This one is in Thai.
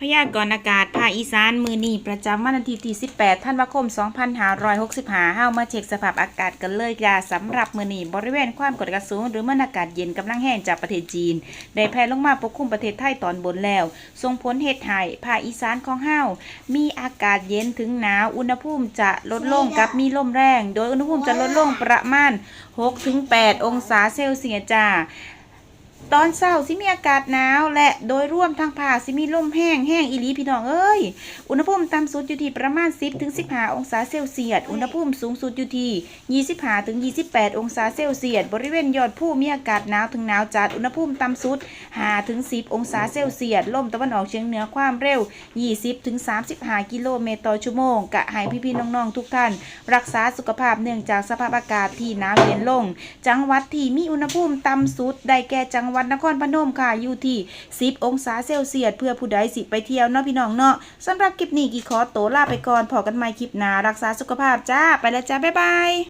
พยากรณ์อากาศภาคอีสานมือนีประจำวันอาทิตย์ที่ 18 ธันวาคม 2565เฮามาเช็คสภาพอากาศกันเลยจ้าสำหรับมือนีบริเวณความกดอากาศสูง หรือมวลอากาศเย็นกำลังแห้งจากประเทศจีน ได้แผ่ลงมาปกคลุมประเทศไทยตอนบนแล้วส่งผลเหตุให้ภาคอีสานของเฮามีอากาศเย็นถึงหนาวอุณหภูมิจะลดลงกับมีลมแรง โดยอุณหภูมิจะลดลงประมาณ 6-8 องศาเซลเซียสจ้า ตอนเช้าสิมีอากาศหนาว และโดยร่วมทางภาคสิมีลมแห้งแห้งอีหลีพี่น้องเอ้ย อุณหภูมิต่ำสุดอยู่ที่ประมาณ 10ถึง15 องศาเซลเซียส อุณหภูมิสูงสุดอยู่ที่25ถึง28 องศาเซลเซียส บริเวณยอดภูมีอากาศหนาวถึงหนาวจัด อุณหภูมิต่ำสุด5ถึง10 องศาเซลเซียส ลมตะวันออกเฉียงเหนือความเร็ว 20ถึง35 กิโลเมตรต่อชั่วโมง กะให้พี่ๆน้องๆทุกท่าน รักษาสุขภาพเนื่องจากสภาพอากาศที่หนาวเย็นลง จังหวัดที่มีอุณหภูมิต่ำสุดได้แก่จังหวัดวันครพนมค่ะอยู่ที่ 10 องศาเซลเซียสเพื่อผู้ใดสิไปเที่ยวเนาะพี่น้องเนาะสำหรับคลิปนี้กี่ขอโตลาไปก่อนพอกันใหม่คลิปหน้ารักษาสุขภาพจ้าไปแล้วจ้าบ๊ายบาย